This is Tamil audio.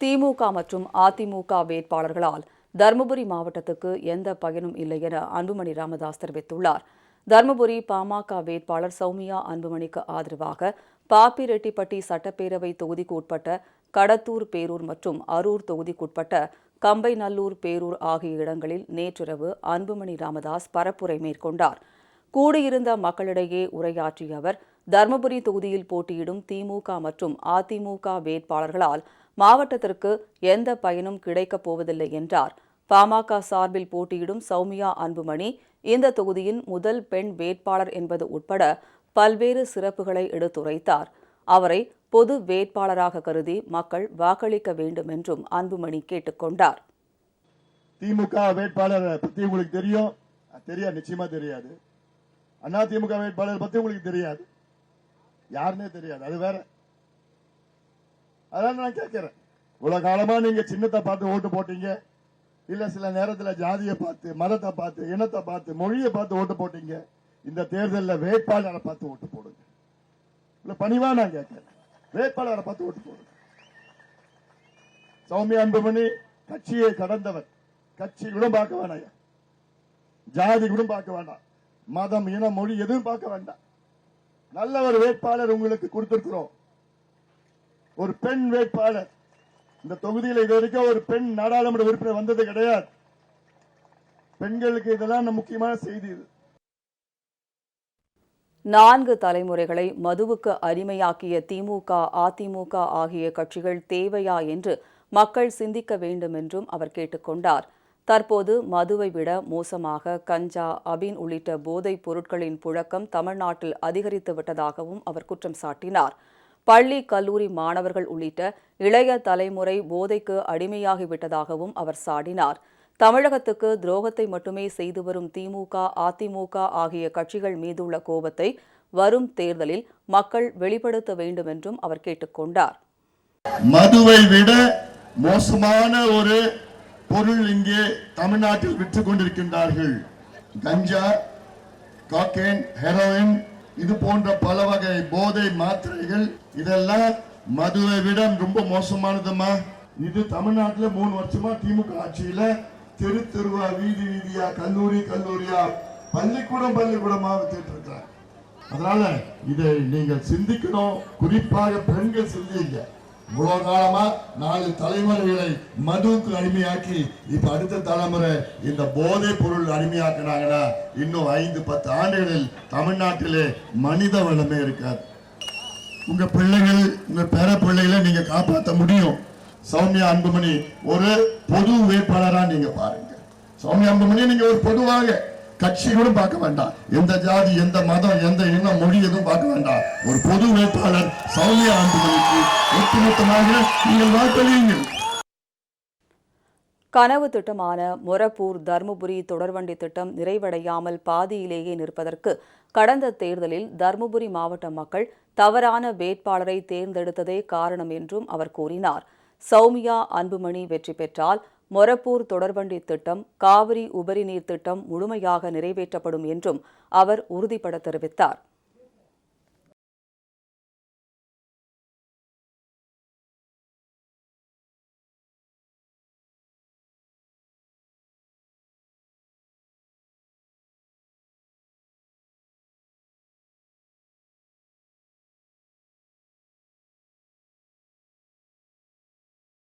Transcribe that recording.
திமுக மற்றும் அதிமுக வேட்பாளர்களால் தருமபுரி மாவட்டத்துக்கு எந்த பயனும் இல்லை என அன்புமணி ராமதாஸ் தெரிவித்துள்ளார். தருமபுரி பாமக வேட்பாளர் சௌமியா அன்புமணிக்கு ஆதரவாக பாப்பிரெட்டிப்பட்டி சட்டப்பேரவை தொகுதிக்கு உட்பட்ட கடத்தூர் பேரூர் மற்றும் அரூர் தொகுதிக்குட்பட்ட கம்பைநல்லூர் பேரூர் ஆகிய இடங்களில் நேற்றிரவு அன்புமணி ராமதாஸ் பரப்புரை மேற்கொண்டார். கூடியிருந்த மக்களிடையே உரையாற்றிய அவர் தருமபுரி தொகுதியில் போட்டியிடும் திமுக மற்றும் அதிமுக வேட்பாளர்களால் மாவட்டத்திற்கு எந்த பயனும் கிடைக்கப் போவதில்லை என்றார். பாமக சார்பில் போட்டியிடும் சௌமியா அன்புமணி இந்த தொகுதியின் முதல் பெண் வேட்பாளர் என்பது உட்பட பல்வேறு சிறப்புகளை எடுத்துரைத்தார். அவரை பொது வேட்பாளராக கருதி மக்கள் வாக்களிக்க வேண்டும் என்றும் அன்புமணி கேட்டுக்கொண்டார் திமுக வேட்பாளர் பத்தி உங்களுக்கு தெரியும்? தெரியாது நிச்சயமா தெரியாது. அதிமுக வேட்பாளர் பத்தி உங்களுக்கு தெரியாது? யாருன்னே தெரியாது அது வேற. அதான் நான் கேட்கிறேன். இவ்வளவு காலமா நீங்க சின்னத்தை பார்த்து ஓட்டு போட்டீங்க? இல்ல சில நேரத்துல ஜாதியை பார்த்து மதத்தை பார்த்து இனத்தை பார்த்து மொழியை பார்த்து ஓட்டு போட்டீங்க? இந்த தேர்தலில் வேட்பாளரை பார்த்து ஓட்டு போடுங்க. இல்ல பணிவா நான் கேட்கிறேன். வேட்பாளரை பார்த்து ஓட்டு போடுங்க. சௌமியா அன்புமணி கட்சியை கடந்தவர். கட்சி கூட பார்க்க வேணாம் ஜாதி கூட பார்க்க வேண்டாம் மதம் இன மொழி எதுவும் பார்க்க வேண்டாம். நல்ல ஒரு வேட்பாளர் உங்களுக்கு கொடுத்திருக்கிறோம். ஒரு பெண் வேட்பாளர். இந்த தொகுதியில் இதுவரைக்கும் ஒரு பெண் நாடாளுமன்ற உறுப்பினர் வந்தது கிடையாது. பெண்களுக்கு இதெல்லாம் முக்கியமான செய்தி இது. நான்கு தலைமுறைகளை மதுவுக்கு அடிமையாக்கிய திமுக அதிமுக ஆகிய கட்சிகள் தேவையா என்று மக்கள் சிந்திக்க வேண்டும் என்றும் அவர் கேட்டுக்கொண்டார் தற்போது மதுவை விட மோசமாக கஞ்சா அபின் உள்ளிட்ட போதைப் பொருட்களின் புழக்கம் தமிழ்நாட்டில் அதிகரித்து விட்டதாகவும் அவர் குற்றம் சாட்டினார். பள்ளி கல்லூரி மாணவர்கள் உள்ளிட்ட இளைய தலைமுறை போதைக்கு அடிமையாகிவிட்டதாகவும் அவர் சாடினார். தமிழகத்துக்கு துரோகத்தை மட்டுமே செய்து வரும் திமுக அதிமுக ஆகிய கட்சிகள் மீதுள்ள கோபத்தை வரும் தேர்தலில் மக்கள் வெளிப்படுத்த வேண்டும் என்றும் அவர் கேட்டுக்கொண்டார் மதுவை விட மோசமான ஒரு பொருள் இங்கே தமிழ்நாட்டில் விற்றுக் கொண்டிருக்கின்றார்கள். கஞ்சா காக்கேன் ஹெரோயின் இது போன்ற பல வகை போதை மாத்திரைகள். இதெல்லாம் மதுவை விட ரொம்ப மோசமானதுமா? இது தமிழ்நாட்டில் மூணு வருஷமா திமுக ஆட்சியில தெரு தெருவா வீதி வீதியா கல்லூரி கல்லூரியா பள்ளிக்கூடம் பள்ளிக்கூடமா வச்சுட்டு இருக்கிறாங்க. அதனால இதை நீங்கள் சிந்திக்கணும். குறிப்பாக பெண்கள் சிந்திங்க இவ்வளவு காலமா நாலு தலைமுறைகளை மதுவுக்கு அடிமையாக்கி இப்ப அடுத்த தலைமுறை இந்த போதை பொருள் அடிமையாக்குனாங்கன்னா இன்னும் ஐந்து பத்து ஆண்டுகளில் தமிழ்நாட்டிலே மனித வளமே இருக்காது. உங்க பிள்ளைகள் உங்க பேர பிள்ளைகளை நீங்க காப்பாற்ற முடியும். சௌமியா அன்புமணி ஒரு பொது வேட்பாளரா நீங்க பாருங்க. சௌமியா அன்புமணி நீங்க ஒரு பொதுவாக கட்சி கூட பார்க்க வேண்டாம். எந்த ஜாதி எந்த மதம் எந்த இனம் மொழி எதுவும் பார்க்க வேண்டாம். ஒரு பொது வேட்பாளர் சௌமியா ஆண்டுகளுக்கு ஒட்டுமொத்தமாக நீங்கள் வாக்களியுங்கள். கனவு திட்டமான மொரப்பூர் தர்மபுரி தொடர்வண்டி திட்டம் நிறைவடையாமல் பாதியிலேயே நிற்பதற்கு கடந்த தேர்தலில் தர்மபுரி மாவட்ட மக்கள் தவறான வேட்பாளரை தேர்ந்தெடுத்ததே காரணம் என்றும் அவர் கூறினார். சௌமியா அன்புமணி வெற்றி பெற்றால் மொரப்பூர் தொடர்வண்டி திட்டம் காவிரி உபரி நீர் திட்டம் முழுமையாக நிறைவேற்றப்படும் என்றும் அவர் உறுதிபட தெரிவித்தார்.